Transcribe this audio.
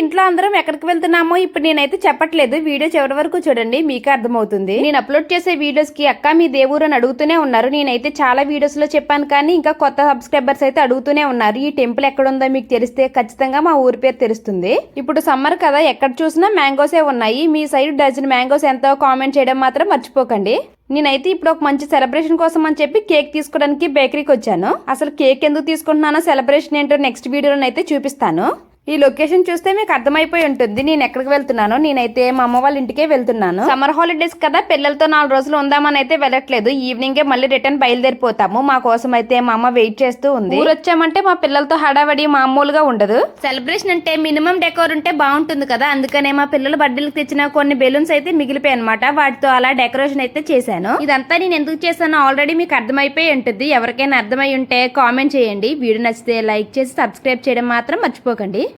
ఇంట్లో అందరం ఎక్కడికి వెళ్తున్నామో ఇప్పుడు నేనైతే చెప్పట్లేదు. వీడియో చివరి వరకు చూడండి మీకు అర్థమవుతుంది. నేను అప్లోడ్ చేసే వీడియోస్కి అక్క మీ దేవురు అని అడుగుతూనే ఉన్నారు. నేనైతే చాలా వీడియోస్లో చెప్పాను కానీ ఇంకా కొత్త సబ్స్క్రైబర్స్ అయితే అడుగుతూనే ఉన్నారు. ఈ టెంపుల్ ఎక్కడ ఉందో మీకు తెలిస్తే ఖచ్చితంగా మా ఊరి పేరు తెలుస్తుంది. ఇప్పుడు సమ్మర్ కదా ఎక్కడ చూసినా మ్యాంగోసే ఉన్నాయి. మీ సైడ్ డజన్ మ్యాంగోస్ ఎంతో కామెంట్ చేయడం మాత్రం మర్చిపోకండి. నేనైతే ఇప్పుడు ఒక మంచి సెలబ్రేషన్ కోసం అని చెప్పి కేక్ తీసుకోవడానికి బేకరీకి వచ్చాను. అసలు కేక్ ఎందుకు తీసుకుంటున్నానో సెలబ్రేషన్ ఏంటో నెక్స్ట్ వీడియోలో అయితే చూపిస్తాను. ఈ లొకేషన్ చూస్తే మీకు అర్థమైపోయి ఉంటుంది. నేను ఎక్కడికి వెళ్తున్నానో నేనైతే మా అమ్మ వాళ్ళ ఇంటికే వెళ్తున్నాను. సమ్మర్ హాలిడేస్ కదా పిల్లలతో నాలుగు రోజులు ఉందామని అయితే వెళ్ళట్లేదు. ఈవినింగే మళ్ళీ రిటర్న్ బయలుదేరిపోతాము. మా కోసం అయితే మా అమ్మ వెయిట్ చేస్తూ ఉంది. ఊరు వచ్చామంటే మా పిల్లలతో హడావడి మామూలుగా ఉండదు. సెలబ్రేషన్ అంటే మినిమం డెకోర్ ఉంటే బాగుంటుంది కదా. అందుకనే మా పిల్లల బర్త్డేలకు తెచ్చిన కొన్ని బెలూన్స్ అయితే మిగిలిపోయాయి అనమాట వాటితో అలా డెకరేషన్ అయితే చేశాను. ఇదంతా నేను ఎందుకు చేశానో ఆల్రెడీ మీకు అర్థమైపోయి ఉంటుంది. ఎవరికైనా అర్థమై ఉంటే కామెంట్ చేయండి. వీడియో నచ్చితే లైక్ చేసి సబ్స్క్రైబ్ చేయడం మాత్రం మర్చిపోకండి.